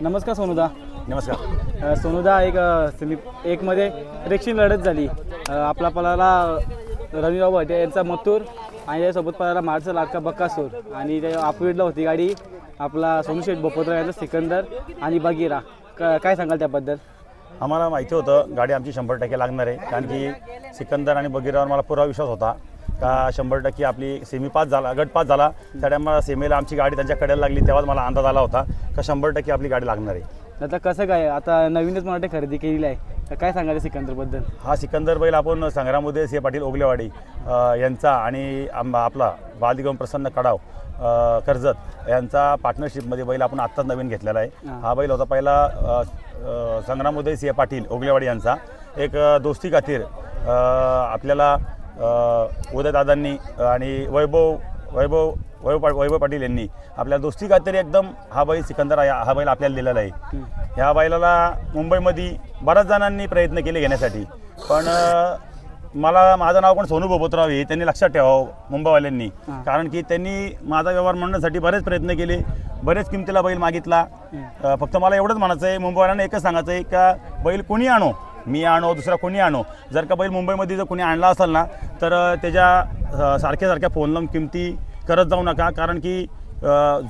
नमस्कार सोनुदा. नमस्कार. अ, सोनुदा एक अ, सेमी एकमध्ये रेक्षी लढत झाली. अ, आपला पळाला रविराव भटे यांचा मथुर आणि त्यासोबत पळाला मारचा लाडका बक्कासूर. आणि त्या अपोजिटला होती गाडी. आपला सोनूशेठ बोपोत्रा यांचा सिकंदर आणि बगीरा. क काय सांगाल त्याबद्दल? आम्हाला माहिती होतं गाडी आमची शंभर टक्के लागणार आहे. कारण की सिकंदर आणि बगीरावर मला पुरा विश्वास होता. का शंभर टक्के आपली सेमी पास झाला गट पास झाला त्या टायमाला सेमीला आमची गाडी त्यांच्या कडेला लागली तेव्हाच मला अंदाज आला होता का शंभर टक्के आपली गाडी लागणार आहे. आता कसं काय आता नवीनच मराठी खरेदी केलेली आहे तर काय सांगाल सिकंदरबद्दल? हा सिकंदर बैल आपण संग्रामोदय सी पाटील ओगलेवाडी अ, यांचा आणि आंबा आपला बालदिगम प्रसन्न कडाव अ, कर्जत यांचा पार्टनरशिपमध्ये बैल आपण आत्ताच नवीन घेतलेला आहे. हा. हा बैल होता पहिला अ, अ, संग्रामोदय सिंह पाटील ओगलेवाडी यांचा. एक अ, दोस्ती खातीर अ, आपल्याला उदयदादांनी आणि वैभव वैभव वैभव पा- वैभव पाटील यांनी आपल्या दोस्ती खातीर एकदम हा बैल सिकंदर आहे हा बैल आपल्याला दिलेला आहे. ह्या बैलाला मुंबईमध्ये बऱ्याच जणांनी प्रयत्न केले घेण्यासाठी. पण मला माझं नाव पण सोनू बोबतराव आहे त्यांनी लक्षात ठेवावं मुंबईवाल्यांनी. हां. कारण की त्यांनी माझा व्यवहार म्हणण्यासाठी बरेच प्रयत्न केले बरेच किमतीला बैल मागितला. फक्त मला एवढंच म्हणायचं आहे मुंबईवाल्यांना एकच सांगायचं आहे का बैल कोणी आणो मी आणो दुसरा कोणी आणो. जर का बैल मुंबईमध्ये जर कोणी आणला असेल ना तर त्याच्या सारख्या सारख्या फोन लावून किमती करत जाऊ नका. कारण की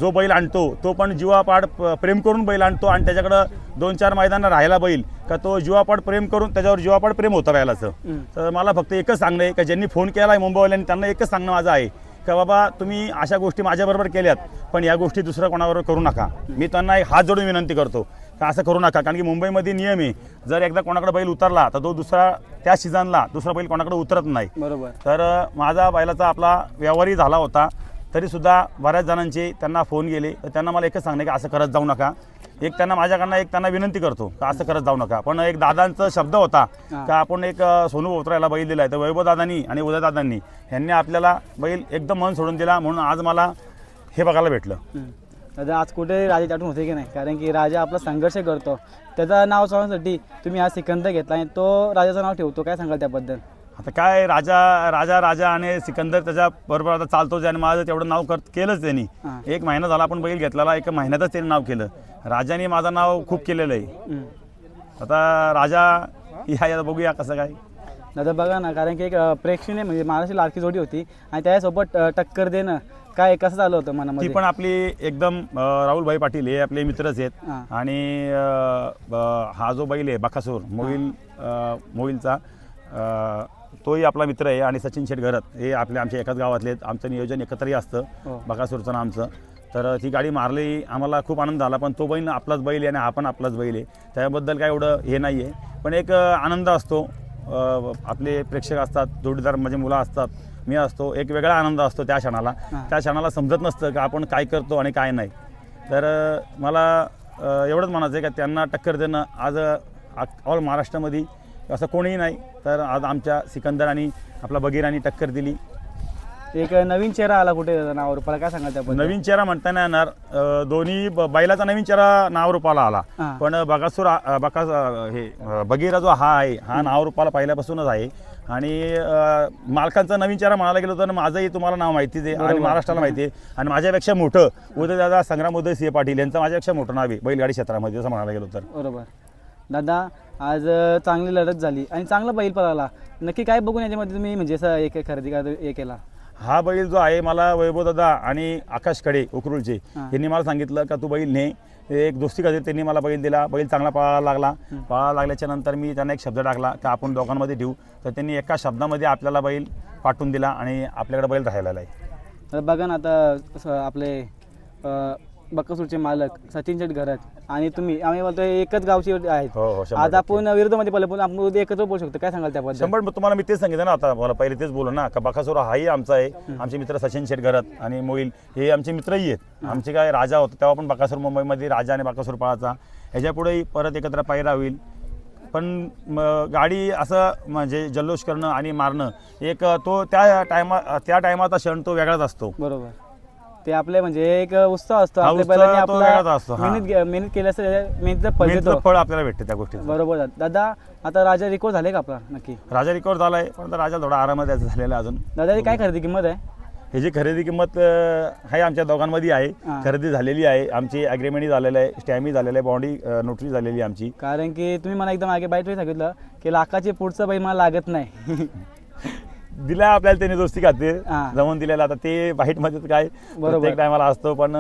जो बैल आणतो तो पण जीवापाड प्रेम करून बैल आणतो आणि त्याच्याकडं दोन चार मैदानं राहायला बैल का तो जीवापाड प्रेम करून त्याच्यावर जीवापाड प्रेम होतं राहिलाचं. तर मला फक्त एकच सांगणं आहे का ज्यांनी फोन केला आहे मुंबईवाल्यांनी त्यांना एकच सांगणं माझं आहे का बाबा तुम्ही अशा गोष्टी माझ्याबरोबर केल्यात पण या गोष्टी दुसऱ्या कोणाबरोबर करू नका. मी त्यांना एक हात जोडून विनंती करतो का असं करू नका कारण की मुंबईमध्ये नियम आहे जर एकदा कोणाकडे बैल उतरला तर तो दुसरा त्या सीझनला दुसरा बैल कोणाकडे उतरत नाही. बरोबर. तर माझा बैलाचा आपला व्यवहारही झाला होता तरीसुद्धा बऱ्याच जणांचे त्यांना फोन गेले. तर त्यांना मला एकच सांगणे की असं करत जाऊ नका. एक त्यांना माझ्याकडनं एक त्यांना विनंती करतो का असं करत जाऊ नका. पण एक दादांचा शब्द होता. का आपण एक सोनू बोत्राला बैल दिला आहे तर वैभवदादांनी आणि उदयदादांनी यांनी आपल्याला बैल एकदम मन सोडून दिला. म्हणून आज मला हे बघायला भेटलं. दादा आज कुठे राजाची आठवण होते की नाही? कारण की राजा आपला संघर्ष करतो. त्याचं नाव सांगण्यासाठी तुम्ही हा सिकंदर घेतला आणि तो राजाचं नाव ठेवतो. काय सांगाल त्याबद्दल? आता काय राजा राजा राजा आणि सिकंदर त्याच्या बरोबर आता चालतोच आणि माझं तेवढं नाव कर केलंच त्यांनी. एक महिना झाला आपण बैल घेतलेला एक महिन्यातच त्यांनी नाव केलं. राजाने माझं नाव खूप केलेलं आहे. आता राजा या या बघूया कसं काय. दादा बघा ना कारण की एक प्रेक्षणीय म्हणजे महाराष्ट्र लाडकी जोडी होती आणि त्यासोबत टक्कर देणं काय कसं झालं होतं ती मनामध्ये पण आपली एकदम राहुलभाई पाटील हे आपले मित्रच आहेत. आणि हा जो बैल आहे बकासूर मोईल मोईलचा अं, तोही आपला मित्र आहे आणि सचिन शेठ घरत. हे आपले आमच्या एकाच गावातले आहेत. आमचं नियोजन एकत्रही हो. असतं बकासूरचं आणि आमचं. तर ती गाडी मारली आम्हाला खूप आनंद झाला. पण तो बैल आपलाच बैल आहे आणि हा पण आपलाच बैल आहे. त्याबद्दल काय एवढं हे नाही आहे पण एक अं, आनंद असतो. अं, आपले प्रेक्षक असतात जोडीदार म्हणजे मुलं असतात मी असतो. एक वेगळा आनंद असतो त्या क्षणाला. हां. त्या क्षणाला समजत नसतं का आपण काय करतो आणि काय नाही. तर अं, मला अं, एवढंच म्हणायचं आहे का त्यांना टक्कर देणं आज ऑल महाराष्ट्रामध्ये असं कोणीही नाही. तर आज आमच्या सिकंदर आणि आपला बगीरानी टक्कर दिली. एक नवीन चेहरा आला कुठे नावावर? मला काय सांगाल त्याबद्दल? नवीन चेहरा म्हणता नाही येणार. अं, दोन्ही ब- बैलाचा नवीन चेहरा नावरूपाला आला. हां. पण बकासूर अं, बका अं, हे अं, बगीरा जो हा आहे हा नावरूपाला पहिल्यापासूनच आहे. आणि अं, मालकांचा नवीन चेहरा म्हणायला गेलो तर माझंही तुम्हाला नाव माहितीच आहे आणि. महाराष्ट्राला माहिती आहे. आणि माझ्यापेक्षा मोठं उदयदादा संग्राम उदय सिंह पाटील यांचं माझ्यापेक्षा मोठं नाव आहे बैलगाडी क्षेत्रामध्ये असं म्हणायला गेलो तर. बरोबर. दादा आज चांगली लढत झाली आणि चांगला बैल पळाला. नक्की काय बघून याच्यामध्ये तुम्ही म्हणजे असं एक खरेदी कर- हे केला? हा बैल जो आहे मला वैभवदादा आणि आकाश खडे उकरुलचे हां. यांनी मला सांगितलं का तू बैल ने एक दोस्ती खातीर त्यांनी मला बैल दिला. बैल चांगला पळायला लागला. पळायला लागल्याच्या नंतर मी त्यांना एक शब्द टाकला का आपण दोघांमध्ये ठेवू? तर त्यांनी एका शब्दामध्ये आपल्याला बैल पाठवून दिला आणि आपल्याकडे बैल राहिलेला आहे. तर बघा ना आता आपले बक्कासूरचे मालक सचिन शेट घरत. आणि तुम्ही आम्ही बोलतो एकच गावची आहेत. हो हो शंभर आज. आपण विरोधामध्ये पडलं पण आपण उद्या एकत्र बोलू शकतो. काय सांगाल त्याबद्दल? शंभर मग तुम्हाला मी तेच सांगितलं ना आता मला पहिले तेच बोलू ना का बकासूर हाही आमचा आहे. आमचे मित्र सचिन शेठ घरत आणि मोईल हे आमचे मित्रही आहेत. आमचे काय राजा होते तेव्हा पण बकासूर मुंबईमध्ये राजा आणि बकासूर पळाचा ह्याच्यापुढेही परत एकत्र पायरा होईल पण म, गाडी असं म्हणजे जल्लोष करणं आणि मारणं एक तो त्या टायमा त्या टायमाचा क्षण तो वेगळाच असतो. बरोबर. ते आपले म्हणजे एक उत्साह असतो. हा आपल्या उत्साह बैलांनी तो वेगळाच आपला असतो, हा. मेहनत घे- मेहनत केल्यास मेहनतीचं फळ मेहनतीचं देतो. फळ आपल्याला भेटते त्या गोष्टीचं. बरोबर. दादा. दादा आता राजा रिकॉर्ड झाले का आपला? नक्की. राजा रिकवर झालाय पण आता राजा थोडा आरामात यायचा झालेला आहे अजून. दादा ही काय खरेदी किंमत आहे? ह्याची खरेदी किंमत अं, आहे आमच्या दोघांमध्ये आहे. खरेदी झालेली आहे. आमची ॲग्रीमेंटही झालेलं आहे स्टॅमी झालेलं आहे बॉन्डी नोटरी झालेली आहे आमची. कारण की तुम्ही मला एकदम मागे बाईट सांगितलं की लाखाचे पुढचं बैल मला लागत नाही. दिला आपल्याला त्याने दोस्ती खातीर हां. जमून दिलेला आता ते वाईटमध्ये तर काय बरोबर. प्रत्येक टायमाला असतो पण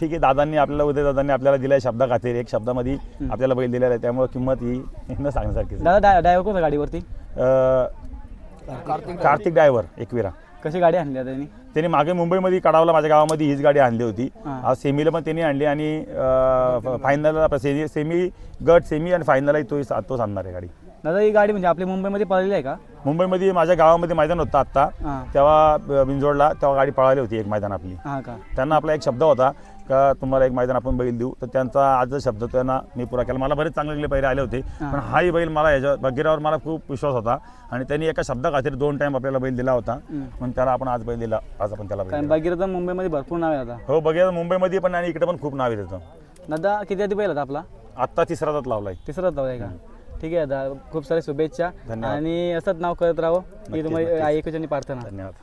ठीक आहे दादांनी आपल्याला उदय दादांनी आपल्याला दिलाय शब्दा खातीर एक शब्दामध्ये आपल्याला बैल दिलेला आहे त्यामुळे किंमत ही न सांगण्यासारखीच आहे. दादा ड्रायव्हर कोणता गाडीवरती अं, कार्तिक ड्रायव्हर एकविरा कशी गाडी आणली त्यांनी त्यांनी मागे मुंबईमध्ये कडावला माझ्या गावामध्ये हीच गाडी आणली होती हां. आज सेमीला पण त्यांनी आणली आणि फायनलला सेमी सेमी गट सेमी आणि फायनलला तोच तोच आणणार आहे गाडी दादा ही गाडी म्हणजे आपली मुंबईमध्ये पळलेली आहे का? मुंबईमध्ये माझ्या गावामध्ये मैदान होतं आत्ता. हां. तेव्हा बिंजोडला तेव्हा गाडी पळाली होती एक मैदान आपली. हां का? त्यांना आपला एक शब्द होता का तुम्हाला एक मैदान आपण बैल देऊ. तर त्यांचा आज शब्द त्यांना मी पुरा केला. मला बरेच चांगले चांगले बैल आले होते. हां. पण हाही बैल मला याच्या बगीरावर मला खूप विश्वास होता. आणि त्यांनी एका शब्दाखातीर दोन टाइम आपल्याला बैल दिला होता. म्हणून त्याला आपण आज बैल दिला. आज आपण त्याला बैल कारण दिला. मुंबईमध्ये भरपूर नाव आहे आता. हो बघितलं मुंबईमध्ये पण आणि इकडे पण खूप नाव त्याचं दादा किती आधी बैल होता आपला? आत्ता तिसरा जात लावलाय. तिसरा जाऊ आहे का? ठीक आहे दादा खूप साऱ्या शुभेच्छा धन्यवाद. आणि असंच नाव करत राहो की नक्कीच, तुम्हाला नक्कीच. ऐकून प्रार्थना धन्यवाद